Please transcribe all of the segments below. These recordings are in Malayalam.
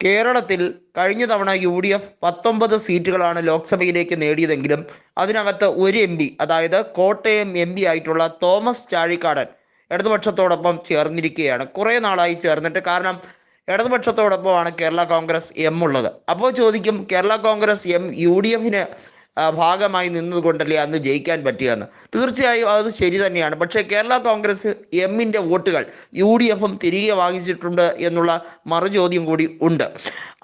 കേരളത്തിൽ കഴിഞ്ഞ തവണ യു ഡി എഫ് പത്തൊമ്പത് സീറ്റുകളാണ് ലോക്സഭയിലേക്ക് നേടിയതെങ്കിലും അതിനകത്ത് ഒരു എം പി അതായത് കോട്ടയം എം പി ആയിട്ടുള്ള തോമസ് ചാഴിക്കാടൻ ഇടതുപക്ഷത്തോടൊപ്പം ചേർന്നിരിക്കുകയാണ്. കുറേ നാളായി ചേർന്നിട്ട് കാരണം ഇടതുപക്ഷത്തോടൊപ്പമാണ് കേരള കോൺഗ്രസ് എം ഉള്ളത്. അപ്പോൾ ചോദിക്കും Kerala Congress M U D എഫിന് ഭാഗമായി നിന്നതുകൊണ്ടല്ലേ അന്ന് ജയിക്കാൻ പറ്റിയെന്ന്. തീർച്ചയായും അത് ശരി തന്നെയാണ്. പക്ഷേ കേരള കോൺഗ്രസ് എമ്മിന്റെ വോട്ടുകൾ യു ഡി എഫും തിരികെ വാങ്ങിച്ചിട്ടുണ്ട് എന്നുള്ള മറുചോദ്യം കൂടി ഉണ്ട്.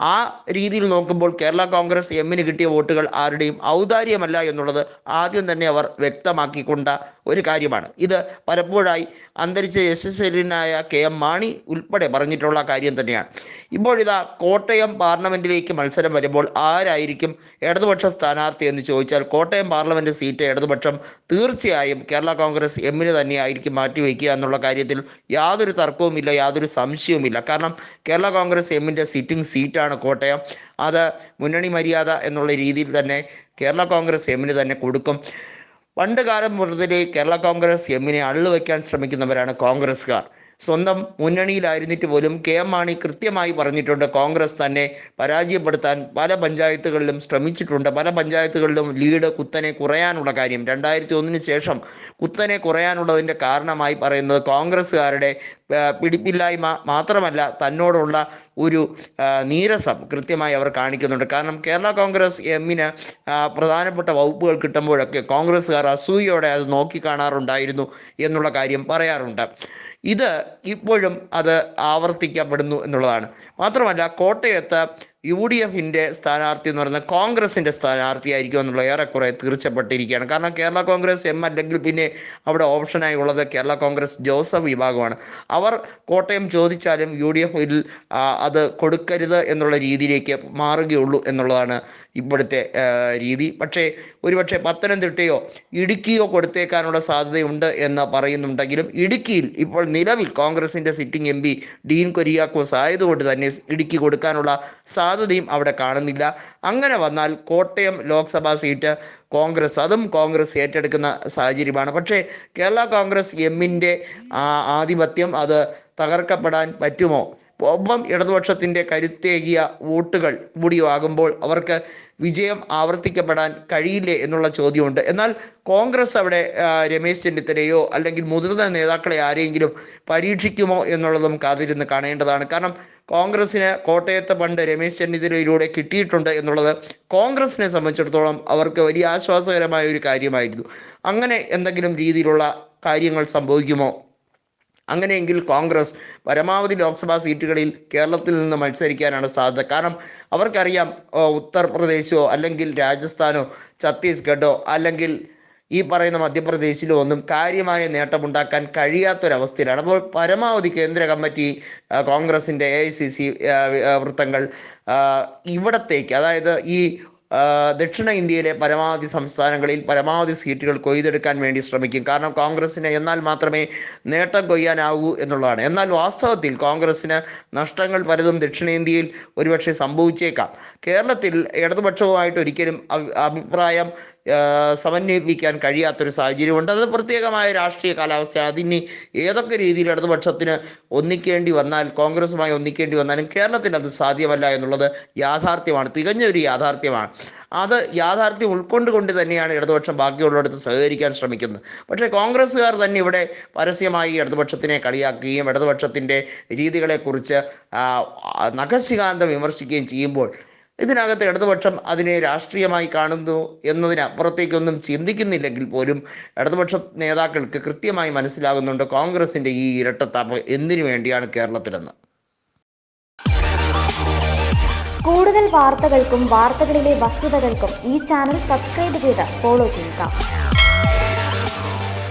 ആ രീതിയിൽ നോക്കുമ്പോൾ കേരള കോൺഗ്രസ് എമ്മിന് കിട്ടിയ വോട്ടുകൾ ആരുടെയും ഔദാര്യമല്ല എന്നുള്ളത് ആദ്യം തന്നെ അവർ വ്യക്തമാക്കിക്കൊണ്ട ഒരു കാര്യമാണ്. ഇത് പലപ്പോഴായി അന്തരിച്ച യശസ്വരനായ കെ എം മാണി ഉൾപ്പെടെ പറഞ്ഞിട്ടുള്ള കാര്യം തന്നെയാണ്. ഇപ്പോഴിതാ കോട്ടയം പാർലമെന്റിലേക്ക് മത്സരം വരുമ്പോൾ ആരായിരിക്കും ഇടതുപക്ഷ സ്ഥാനാർത്ഥി എന്ന് ചോദിച്ചാൽ കോട്ടയം പാർലമെന്റ് സീറ്റ് ഇടതുപക്ഷം തീർച്ചയായും കേരള കോൺഗ്രസ് എമ്മിന് തന്നെയായിരിക്കും മാറ്റിവെക്കുക എന്നുള്ള കാര്യത്തിൽ യാതൊരു തർക്കവുമില്ല യാതൊരു സംശയവുമില്ല. കാരണം കേരള കോൺഗ്രസ് എമ്മിന്റെ സിറ്റിംഗ് സീറ്റാണ് കോട്ടയം. അത് മുന്നണി മര്യാദ എന്നുള്ള രീതിയിൽ തന്നെ കേരള കോൺഗ്രസ് എമ്മിന് തന്നെ കൊടുക്കും. പണ്ട് കാലം മുതലേ കേരള കോൺഗ്രസ് എമ്മിനെ അള്ളുവെക്കാൻ ശ്രമിക്കുന്നവരാണ് കോൺഗ്രസ്സുകാർ. സ്വന്തം മുന്നണിയിലായിരുന്നിട്ട് പോലും കെ എം മാണി കൃത്യമായി പറഞ്ഞിട്ടുണ്ട്. കോൺഗ്രസ് തന്നെ പരാജയപ്പെടുത്താൻ പല പഞ്ചായത്തുകളിലും ശ്രമിച്ചിട്ടുണ്ട്. പല പഞ്ചായത്തുകളിലും ലീഡ് കുത്തനെ കുറയാനുള്ള കാര്യം. രണ്ടായിരത്തി ഒന്നിന് ശേഷം കുത്തനെ കുറയാനുള്ളതിന്റെ കാരണമായി പറയുന്നത് കോൺഗ്രസ്സുകാരുടെ പിടിപ്പില്ലായ്മ മാത്രമല്ല തന്നോടുള്ള ഒരു നീരസം കൃത്യമായി അവർ കാണിക്കുന്നുണ്ട്. കാരണം കേരള കോൺഗ്രസ് എമ്മിന് പ്രധാനപ്പെട്ട വകുപ്പുകൾ കിട്ടുമ്പോഴൊക്കെ കോൺഗ്രസ്സുകാർ അസൂയോടെ അത് നോക്കിക്കാണാറുണ്ടായിരുന്നു എന്നുള്ള കാര്യം പറയാറുണ്ട്. ഇത് ഇപ്പോഴും അത് ആവർത്തിക്കപ്പെടുന്നു എന്നുള്ളതാണ്. മാത്രമല്ല കോട്ടയത്ത് യു ഡി എഫിന്റെ സ്ഥാനാർത്ഥി എന്ന് പറയുന്നത് കോൺഗ്രസിന്റെ സ്ഥാനാർത്ഥിയായിരിക്കും എന്നുള്ള ഏറെക്കുറെ തീർച്ചപ്പെട്ടിരിക്കുകയാണ് കാരണം കേരള കോൺഗ്രസ് എം അല്ലെങ്കിൽ പിന്നെ അവിടെ ഓപ്ഷനായി ഉള്ളത് കേരള കോൺഗ്രസ് ജോസഫ് വിഭാഗമാണ്. അവർ കോട്ടയം ചോദിച്ചാലും യു ഡി എഫിൽ അത് കൊടുക്കരുത് എന്നുള്ള രീതിയിലേക്ക് മാറുകയുള്ളൂ എന്നുള്ളതാണ് ഇപ്പോഴത്തെ രീതി. പക്ഷേ ഒരുപക്ഷെ പത്തനംതിട്ടയോ ഇടുക്കിയോ കൊടുത്തേക്കാനുള്ള സാധ്യതയുണ്ട് എന്ന് പറയുന്നുണ്ടെങ്കിലും ഇടുക്കിയിൽ ഇപ്പോൾ നിലവിൽ കോൺഗ്രസിന്റെ സിറ്റിംഗ് എം ഡീൻ കൊരിയാക്കോസ് ആയതുകൊണ്ട് തന്നെ ഇടുക്കി കൊടുക്കാനുള്ള സാധ്യതയും അവിടെ കാണുന്നില്ല. അങ്ങനെ വന്നാൽ കോട്ടയം ലോക്സഭാ സീറ്റ് കോൺഗ്രസ് അതും കോൺഗ്രസ് ഏറ്റെടുക്കുന്ന സാഹചര്യമാണ്. പക്ഷേ കേരള കോൺഗ്രസ് എമ്മിന്റെ ആധിപത്യം അത് തകർക്കപ്പെടാൻ പറ്റുമോ? ഒപ്പം ഇടതുപക്ഷത്തിന്റെ കരുത്തേകിയ വോട്ടുകൾ കൂടിയാകുമ്പോൾ അവർക്ക് വിജയം ആവർത്തിക്കപ്പെടാൻ കഴിയില്ലേ എന്നുള്ള ചോദ്യമുണ്ട്. എന്നാൽ കോൺഗ്രസ് അവിടെ രമേശ് ചെന്നിത്തലയോ അല്ലെങ്കിൽ മുതിർന്ന നേതാക്കളെ ആരെങ്കിലും പരീക്ഷിക്കുമോ എന്നുള്ളതും കാത്തിരുന്ന് കാണേണ്ടതാണ്. കാരണം കോൺഗ്രസ്സിന് കോട്ടയത്ത് പണ്ട് രമേശ് ചെന്നിത്തലയിലൂടെ കിട്ടിയിട്ടുണ്ട് എന്നുള്ളത് കോൺഗ്രസിനെ സംബന്ധിച്ചിടത്തോളം അവർക്ക് വലിയ ആശ്വാസകരമായ ഒരു കാര്യമായിരുന്നു. അങ്ങനെ എന്തെങ്കിലും രീതിയിലുള്ള കാര്യങ്ങൾ സംഭവിക്കുമോ? അങ്ങനെയെങ്കിൽ കോൺഗ്രസ് പരമാവധി ലോക്സഭാ സീറ്റുകളിൽ കേരളത്തിൽ നിന്ന് മത്സരിക്കാനാണ് സാധ്യത. കാരണം അവർക്കറിയാം ഉത്തർപ്രദേശോ അല്ലെങ്കിൽ രാജസ്ഥാനോ ഛത്തീസ്ഗഡോ അല്ലെങ്കിൽ ഈ പറയുന്ന മധ്യപ്രദേശിലോ ഒന്നും കാര്യമായ നേട്ടമുണ്ടാക്കാൻ കഴിയാത്തൊരവസ്ഥയിലാണ്. അപ്പോൾ പരമാവധി കേന്ദ്ര കമ്മിറ്റി കോൺഗ്രസിന്റെ എ ഐ സി സി വൃത്തങ്ങൾ ഇവിടത്തേക്ക് അതായത് ഈ ദക്ഷിണ ഇന്ത്യയിലെ പരമാവധി സംസ്ഥാനങ്ങളിൽ പരമാവധി സീറ്റുകൾ കൊയ്തെടുക്കാൻ വേണ്ടി ശ്രമിക്കും. കാരണം കോൺഗ്രസ്സിന് എന്നാൽ മാത്രമേ നേട്ടം കൊയ്യാനാവൂ എന്നുള്ളതാണ്. എന്നാൽ വാസ്തവത്തിൽ കോൺഗ്രസ്സിന് നഷ്ടങ്ങൾ പലതും ദക്ഷിണേന്ത്യയിൽ ഒരുപക്ഷെ സംഭവിച്ചേക്കാം. കേരളത്തിൽ ഇടതുപക്ഷവുമായിട്ട് ഒരിക്കലും അഭിപ്രായം സമന്വയിപ്പിക്കാൻ കഴിയാത്തൊരു സാഹചര്യമുണ്ട്. അത് പ്രത്യേകമായ രാഷ്ട്രീയ കാലാവസ്ഥ. അതിന് ഏതൊക്കെ രീതിയിൽ ഇടതുപക്ഷത്തിന് ഒന്നിക്കേണ്ടി വന്നാൽ കോൺഗ്രസുമായി ഒന്നിക്കേണ്ടി വന്നാലും കേരളത്തിന് അത് സാധ്യമല്ല എന്നുള്ളത് യാഥാർത്ഥ്യമാണ്. തികഞ്ഞ ഒരു യാഥാർത്ഥ്യമാണ്. അത് യാഥാർത്ഥ്യം ഉൾക്കൊണ്ടുകൊണ്ട് തന്നെയാണ് ഇടതുപക്ഷം ബാക്കിയുള്ളിടത്ത് സഹകരിക്കാൻ ശ്രമിക്കുന്നത്. പക്ഷേ കോൺഗ്രസ്സുകാർ തന്നെ ഇവിടെ പരസ്യമായി ഇടതുപക്ഷത്തിനെ കളിയാക്കുകയും ഇടതുപക്ഷത്തിന്റെ രീതികളെക്കുറിച്ച് നഖശികാന്തം വിമർശിക്കുകയും ചെയ്യുമ്പോൾ ഇതിനകത്ത് ഇടതുപക്ഷം അതിനെ രാഷ്ട്രീയമായി കാണുന്നു എന്നതിനപ്പുറത്തേക്കൊന്നും ചിന്തിക്കുന്നില്ലെങ്കിൽ പോലും ഇടതുപക്ഷ നേതാക്കൾക്ക് കൃത്യമായി മനസ്സിലാകുന്നുണ്ട് കോൺഗ്രസിന്റെ ഈ ഇരട്ടത്താപ്പ് എന്തിനു വേണ്ടിയാണ് കേരളത്തിലെന്ന്. കൂടുതൽ വാർത്തകൾക്കും വാർത്തകളിലെ വസ്തുതകൾക്കും ഈ ചാനൽ സബ്സ്ക്രൈബ് ചെയ്ത് ഫോളോ ചെയ്യുക.